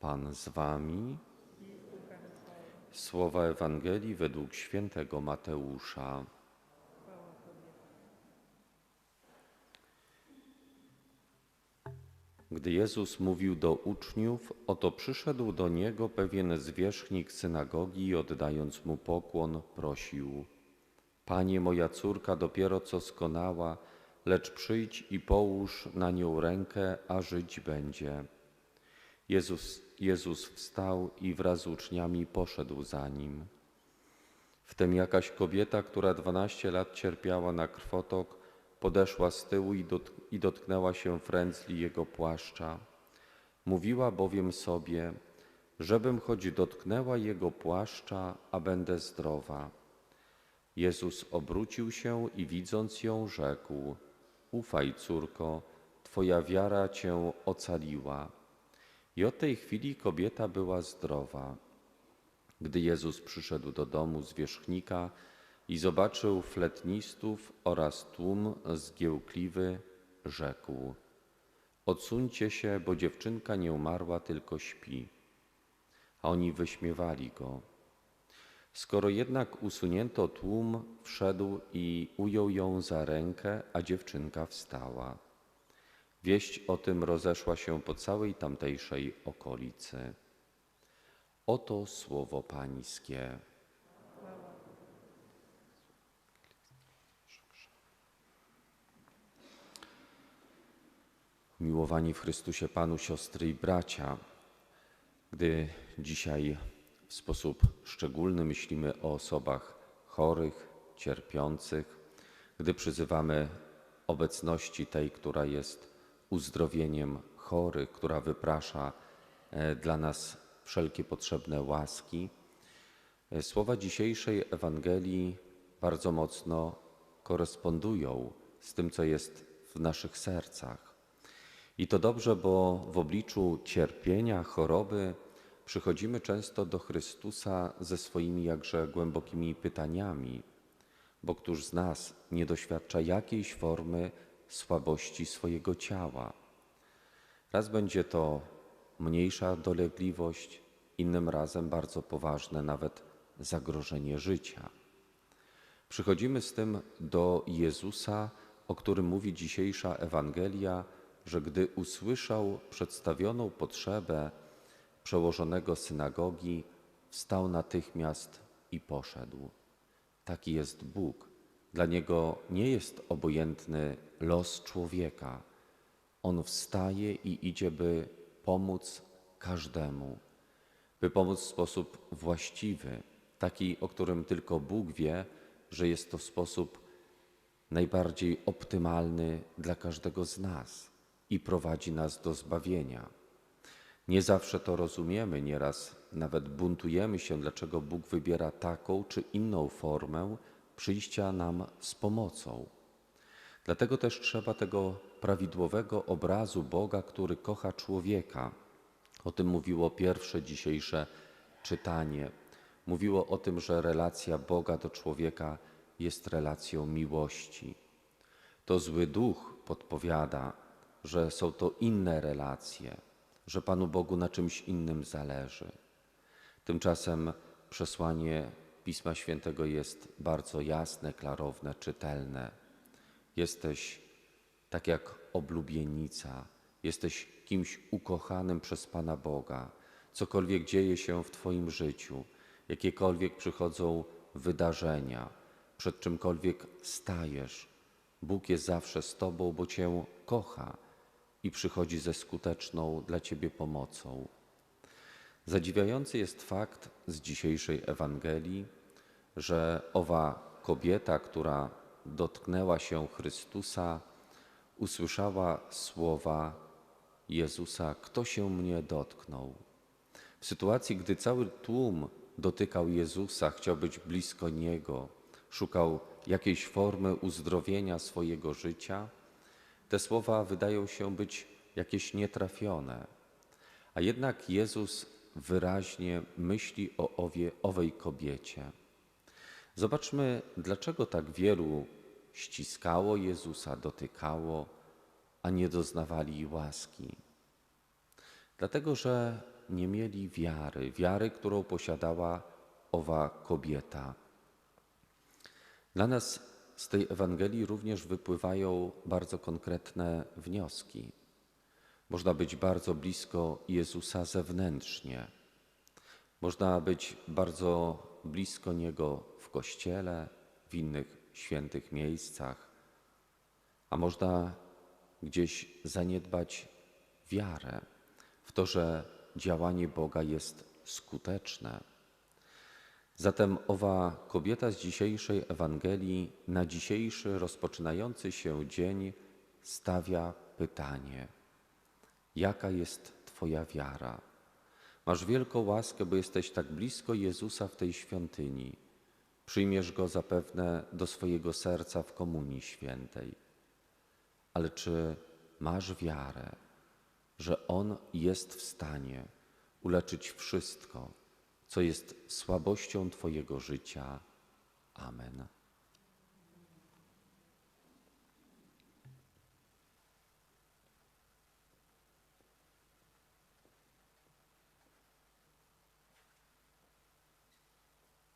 Pan z wami. Słowa Ewangelii według świętego Mateusza. Gdy Jezus mówił do uczniów, oto przyszedł do niego pewien zwierzchnik synagogi i oddając mu pokłon, prosił: Panie, moja córka dopiero co skonała, lecz przyjdź i połóż na nią rękę, a żyć będzie. Jezus, Jezus wstał i wraz z uczniami poszedł za nim. Wtem jakaś kobieta, która dwanaście lat cierpiała na krwotok, podeszła z tyłu i dotknęła się frędzli jego płaszcza. Mówiła bowiem sobie, żebym choć dotknęła jego płaszcza, a będę zdrowa. Jezus obrócił się i widząc ją rzekł: Ufaj, córko, twoja wiara cię ocaliła. I od tej chwili kobieta była zdrowa. Gdy Jezus przyszedł do domu zwierzchnika i zobaczył fletnistów oraz tłum zgiełkliwy, rzekł: Odsuńcie się, bo dziewczynka nie umarła, tylko śpi. A oni wyśmiewali go. Skoro jednak usunięto tłum, wszedł i ujął ją za rękę, a dziewczynka wstała. Wieść o tym rozeszła się po całej tamtejszej okolicy. Oto słowo Pańskie. Miłowani w Chrystusie Panu, siostry i bracia, gdy dzisiaj w sposób szczególny myślimy o osobach chorych, cierpiących, gdy przyzywamy obecności tej, która jest uzdrowieniem chorych, która wyprasza e, dla nas wszelkie potrzebne łaski. E, Słowa dzisiejszej Ewangelii bardzo mocno korespondują z tym, co jest w naszych sercach. I to dobrze, bo w obliczu cierpienia, choroby przychodzimy często do Chrystusa ze swoimi jakże głębokimi pytaniami, bo któż z nas nie doświadcza jakiejś formy słabości swojego ciała? Raz będzie to mniejsza dolegliwość, innym razem bardzo poważne, nawet zagrożenie życia. Przychodzimy z tym do Jezusa, o którym mówi dzisiejsza Ewangelia, że gdy usłyszał przedstawioną potrzebę przełożonego synagogi, wstał natychmiast i poszedł. Taki jest Bóg. Dla Niego nie jest obojętny los człowieka. On wstaje i idzie, by pomóc każdemu, by pomóc w sposób właściwy, taki, o którym tylko Bóg wie, że jest to sposób najbardziej optymalny dla każdego z nas i prowadzi nas do zbawienia. Nie zawsze to rozumiemy, nieraz nawet buntujemy się, dlaczego Bóg wybiera taką czy inną formę przyjścia nam z pomocą. Dlatego też trzeba tego prawidłowego obrazu Boga, który kocha człowieka. O tym mówiło pierwsze dzisiejsze czytanie. Mówiło o tym, że relacja Boga do człowieka jest relacją miłości. To zły duch podpowiada, że są to inne relacje, że Panu Bogu na czymś innym zależy. Tymczasem przesłanie Pisma Świętego jest bardzo jasne, klarowne, czytelne. Jesteś tak jak oblubienica, jesteś kimś ukochanym przez Pana Boga. Cokolwiek dzieje się w Twoim życiu, jakiekolwiek przychodzą wydarzenia, przed czymkolwiek stajesz, Bóg jest zawsze z Tobą, bo Cię kocha i przychodzi ze skuteczną dla Ciebie pomocą. Zadziwiający jest fakt z dzisiejszej Ewangelii, że owa kobieta, która dotknęła się Chrystusa, usłyszała słowa Jezusa: Kto się mnie dotknął? W sytuacji, gdy cały tłum dotykał Jezusa, chciał być blisko Niego, szukał jakiejś formy uzdrowienia swojego życia, te słowa wydają się być jakieś nietrafione. A jednak Jezus wyraźnie myśli o owie, owej kobiecie. Zobaczmy, dlaczego tak wielu ściskało Jezusa, dotykało, a nie doznawali łaski. Dlatego, że nie mieli wiary, wiary, którą posiadała owa kobieta. Dla nas z tej Ewangelii również wypływają bardzo konkretne wnioski. Można być bardzo blisko Jezusa zewnętrznie. Można być bardzo blisko Niego w kościele, w innych świętych miejscach, a można gdzieś zaniedbać wiarę w to, że działanie Boga jest skuteczne. Zatem owa kobieta z dzisiejszej Ewangelii na dzisiejszy rozpoczynający się dzień stawia pytanie: Jaka jest Twoja wiara? Masz wielką łaskę, bo jesteś tak blisko Jezusa w tej świątyni. Przyjmiesz go zapewne do swojego serca w Komunii Świętej. Ale czy masz wiarę, że On jest w stanie uleczyć wszystko, co jest słabością Twojego życia? Amen.